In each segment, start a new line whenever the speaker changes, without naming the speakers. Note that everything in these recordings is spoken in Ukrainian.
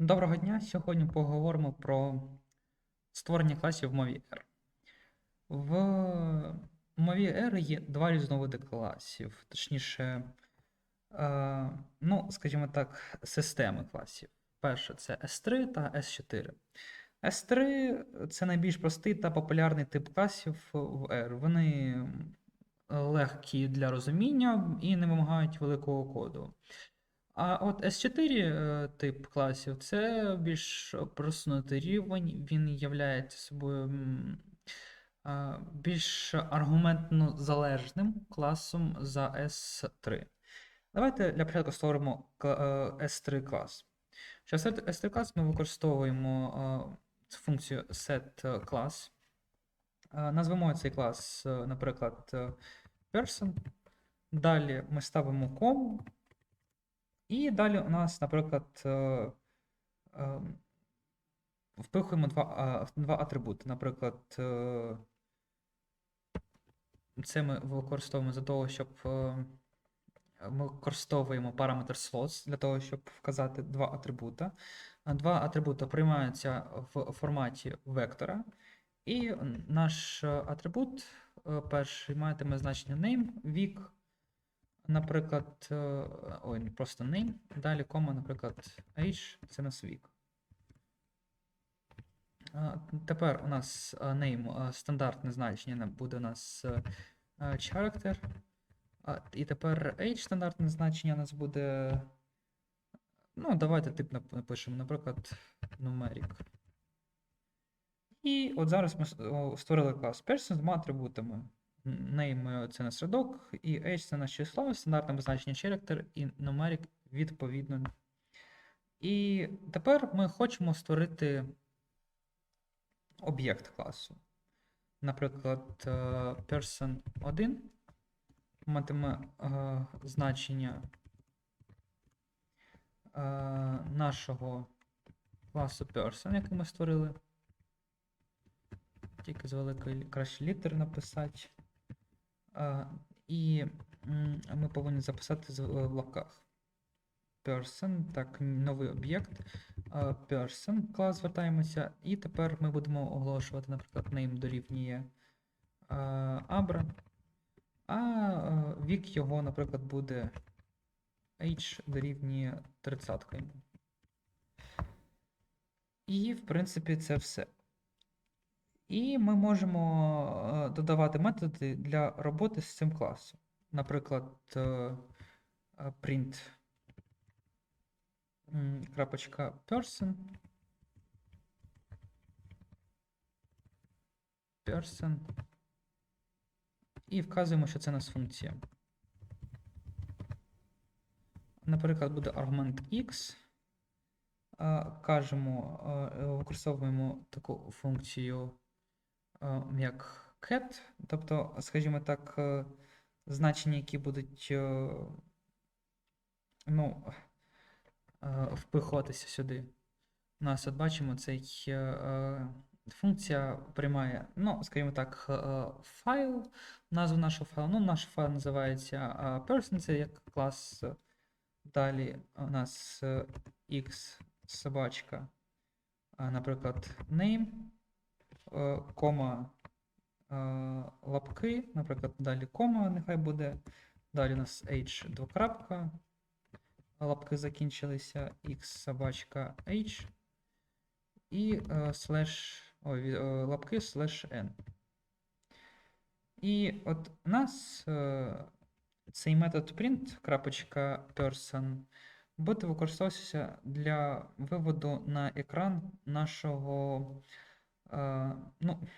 Доброго дня! Сьогодні поговоримо про створення класів в мові R. В мові R є два різновиди класів, точніше, е, ну, скажімо так, системи класів. Перше це S3 та S4. S3 це найбільш простий та популярний тип класів в R. Вони легкі для розуміння і не вимагають великого коду. А от S4 е, тип класів це більш просунутий рівень, він являє собою більш аргументно залежним класом за S3. Давайте для початку створимо е, S3 клас. Щоб створити S3 клас ми використовуємо е, функцію setClass. Е, Назвемо цей клас, е, наприклад, е, person. Далі ми ставимо кому. І далі у нас, наприклад, е, впихуємо два, два атрибути. Наприклад, е, це ми використовуємо для того, щоб е, ми використовуємо параметр slots для того, щоб вказати два атрибута. Два атрибута приймаються в форматі вектора. І наш е, атрибут е, перший матиме значення name, вік, наприклад, е, ой, просто name, далі кома, наприклад, age, це нас вік. Е, Тепер у нас е, name, стандартне значення буде у нас character. І тепер age стандартне значення у нас буде. Ну, давайте тип напишемо, наприклад, numeric. І от зараз ми створили клас person з двома атрибутами. Name це наш рядок, і age це наше число, стандартне позначення character і numeric відповідно. І тепер ми хочемо створити об'єкт класу. Наприклад, е, person 1 матиме е, значення е, нашого класу person, який ми створили. Тільки з великої краще літери написати. І ми повинні записати з- в лапках. Person, так, новий об'єкт. Person клас звертаємося. І тепер ми будемо оголошувати, наприклад, name дорівнює Abra. А а, вік його, наприклад, буде H дорівнює 30 йому. І, в принципі, це все. І ми можемо е, додавати методи для роботи з цим класом. Наприклад, е, е, print крапочка person. Person. І вказуємо, що це у нас функція. Наприклад, буде аргумент x. Кажемо, використовуємо таку функцію як cat, тобто, скажімо так, е, значення, які будуть е, ну, е, впихуватися сюди. У нас от бачимо, цей функція приймає, ну, скажімо так, файл, назву нашого файлу. Ну, наш файл називається person, це як клас. Далі у нас x собачка, наприклад, name, кома е, лапки, наприклад, далі кома, нехай буде. Далі у нас h двокрапка, лапки закінчилися, x собачка h і е, слеш, ой, е, лапки слеш n. І от у нас е, цей метод print, крапочка person, буде використовуватися для виводу на екран нашого, е, ну,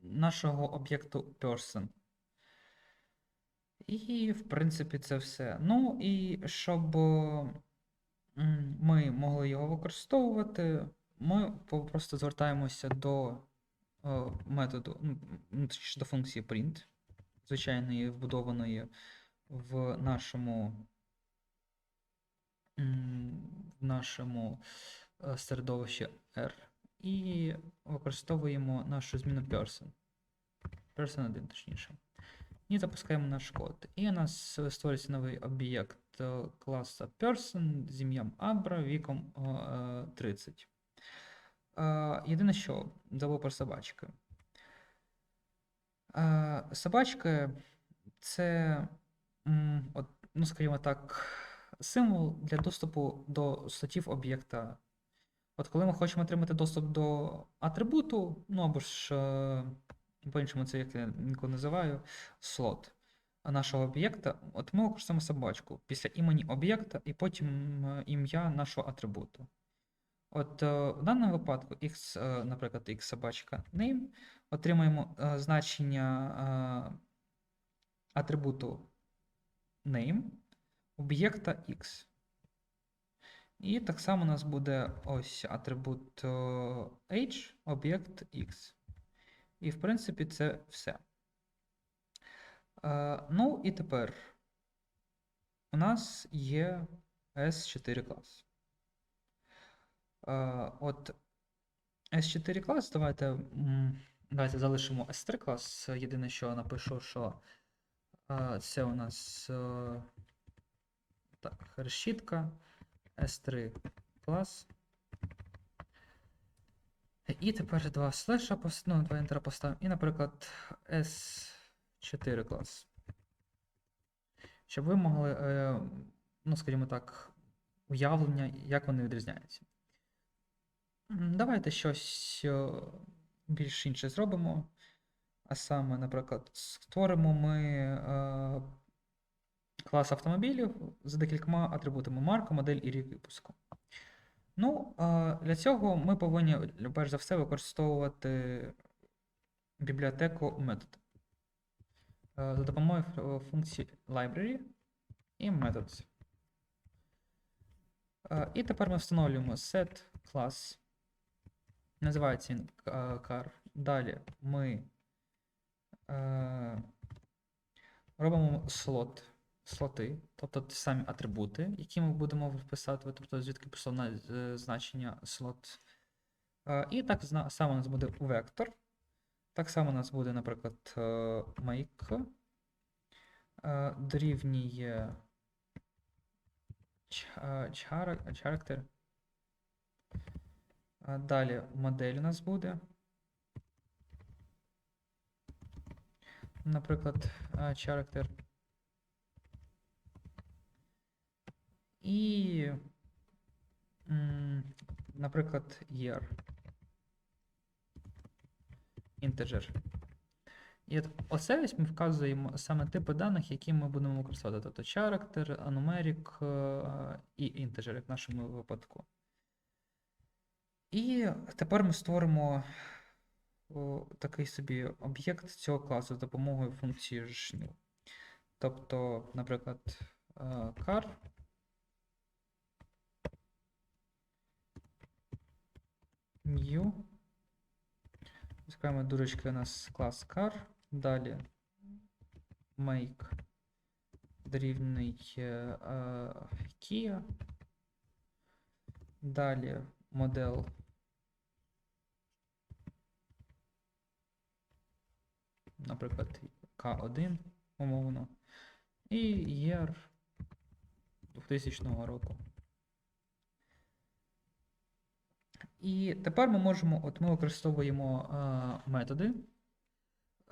нашого об'єкту person. І, в принципі, це все. Ну, і щоб е, ми могли його використовувати, ми просто звертаємося до е, методу, ну, до функції print, звичайної вбудованої в нашому, в нашому е, середовищі R, і використовуємо нашу зміну person. Person 1, точніше. І запускаємо наш код. І у нас е, створюється новий об'єкт е, класа person з ім'ям Абра віком е, 30. Е, Єдине, що забув про собачки. Е, Собачки це, ну, скажімо так, символ для доступу до статів об'єкта. От коли ми хочемо отримати доступ до атрибуту, ну або ж е, по-іншому це як я інколи називаю, слот нашого об'єкта, от ми використовуємо собачку після імені об'єкта і потім е, ім'я нашого атрибуту. От е, в даному випадку, x, наприклад, x собачка name, отримаємо значення атрибуту name об'єкта x. І так само у нас буде ось атрибут е, age, об'єкт x. І, в принципі, це все. Е, Ну і тепер у нас є S4 клас. Е, От S4 клас, давайте, давайте залишимо S3 клас. Єдине, що напишу, що це у нас так, решітка S3 клас. І тепер два слеша, ну, два інтера поставимо. І, наприклад, S4 клас. Щоб ви могли, е, ну, скажімо так, уявлення, як вони відрізняються. Давайте щось е, більш інше зробимо. А саме, наприклад, створимо ми е, клас автомобілів з декількома атрибутами марка, модель і рік випуску. Ну, для цього ми повинні, перш за все, використовувати бібліотеку метод за допомогою функції library і methods. Е, І тепер ми встановлюємо set class. Називається він е, car. Далі ми е, робимо слот, слоти, тобто ті самі атрибути, які ми будемо вписати, тобто звідки пішло на е, значення слот. Е, І так само у нас буде вектор. Так само у нас буде, наприклад, е, make дорівнює character. Далі модель у нас буде. Наприклад, character. І, наприклад, year. Integer. І от оце ось ми вказуємо саме типи даних, які ми будемо використовувати. Тобто character, numeric е, і integer, як в нашому випадку. І тепер ми створимо такий собі об'єкт цього класу за допомогою функції жнів. Тобто, наприклад, е, car. New. Скажемо дурочки у нас клас car. Далі make дорівний е, е, Kia. Далі модел. Наприклад, К1, умовно. І year 2000 року. І тепер ми можемо, от ми використовуємо е, методи,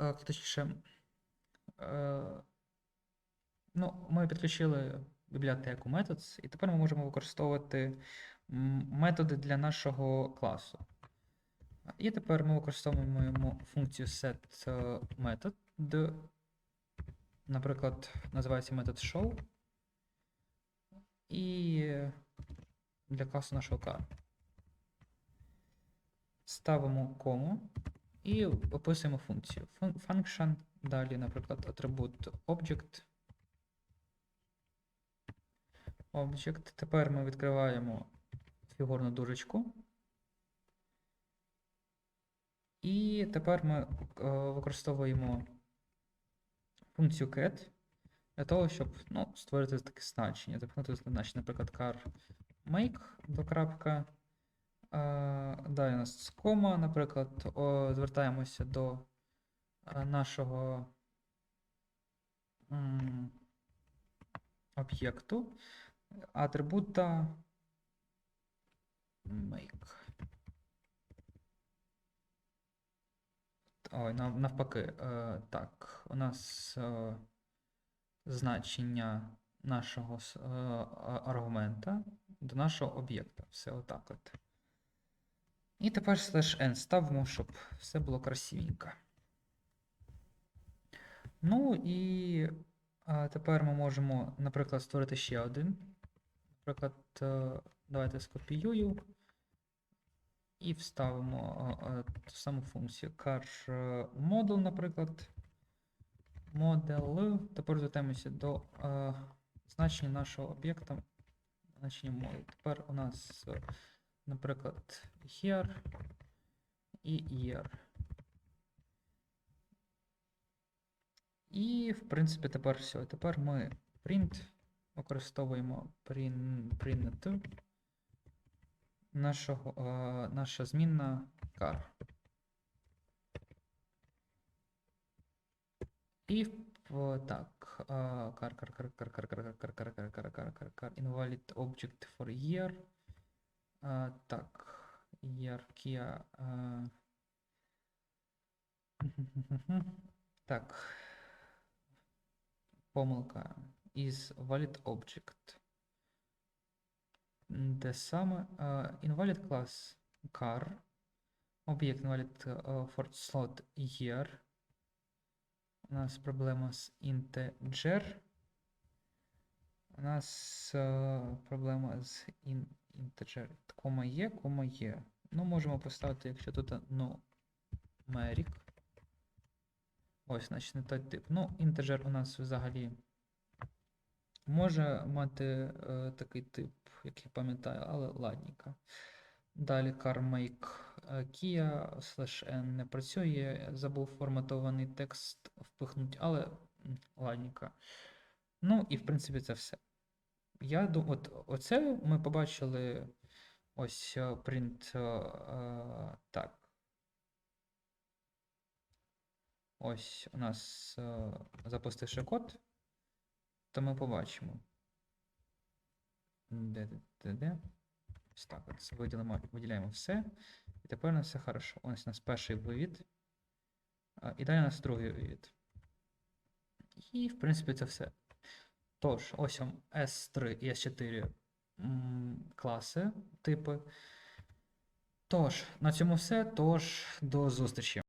е, точніше, е, ну, ми підключили бібліотеку methods, і тепер ми можемо використовувати методи для нашого класу. І тепер ми використовуємо функцію set е, наприклад, називається метод show. І для класу нашого car. Ставимо кому і описуємо функцію. Function, далі, наприклад, атрибут object. Object. Тепер ми відкриваємо фігурну дужечку. І тепер ми е, використовуємо функцію get для того, щоб ну, створити таке значення. Запихнути значення, наприклад, car make до крапка. Е, Далі у нас кома, наприклад, звертаємося до е, нашого об'єкту атрибута make. Ой, навпаки, е, так, у нас значення нашого аргумента до нашого об'єкта. Все отак от. І тепер слеш n ставимо, щоб все було красивенько. Ну і а, тепер ми можемо, наприклад, створити ще один. Наприклад, е, давайте скопіюю і вставимо а, а, ту саму функцію car е, наприклад. Model. Тепер звертаємося до е, значення нашого об'єкта. Значення model. Тепер у нас, наприклад, here і year. І, в принципі, тепер все. Тепер ми print використовуємо print, нашого, е, наша змінна car. І так, е, car, car, car, car, car, car, car, car, car, car, car, car, car, invalid object for year. Е, Так, Kia. е, Так. Помилка is valid object. Те саме. е, Invalid class car. Об'єкт invalid е, for slot year. У нас проблема з integer. У нас е, проблема з in, integer. Кома є, кома є. Ну, можемо поставити, якщо тут numeric. Ось, значить, не той тип. Ну, інтеджер у нас взагалі може мати е, такий тип, як я пам'ятаю, але ладненько. Далі CarMake е, Kia slash n не працює. Забув форматований текст впихнути, але ладненько. Ну, і в принципі це все. Я думаю, от оце ми побачили ось е, print. е, е, так. Ось у нас запустивши код, то ми побачимо. Де, де, де? Ось так от виділимо, виділяємо все. І тепер у нас все хорошо. Ось у нас перший вивід. І далі у нас другий вивід. І, в принципі, це все. Тож, ось вам S3 і S4 м, класи, типи. Тож, на цьому все. Тож, до зустрічі.